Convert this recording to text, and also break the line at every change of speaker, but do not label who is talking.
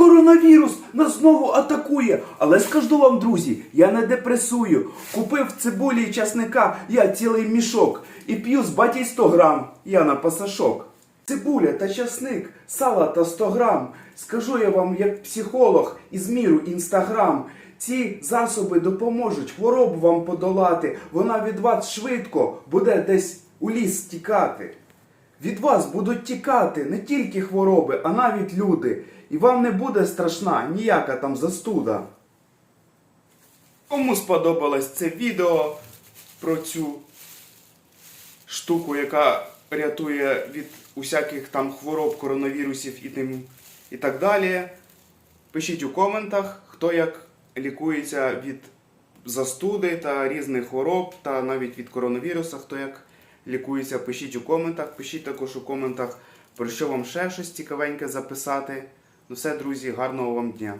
коронавірус нас знову атакує. Але скажу вам, друзі, я не депресую. Купив цибулі і часника я цілий мішок. І п'ю з батій 100 грам, я на пасашок. Цибуля та часник, сала та 100 грам. Скажу я вам, як психолог із міру інстаграм. Ці засоби допоможуть хворобу вам подолати. Вона від вас швидко буде десь у ліс тікати. Від вас будуть тікати не тільки хвороби, а навіть люди. І вам не буде страшна ніяка там застуда. Кому сподобалось це відео про цю штуку, яка рятує від усяких там хвороб, коронавірусів і тим і так далі. Пишіть у коментах, хто як лікується від застуди та різних хвороб, та навіть від коронавіруса, хто як лікується. Пишіть у коментах. Пишіть також у коментах, про що вам ще щось цікавеньке записати. Ну все, друзі, гарного вам дня!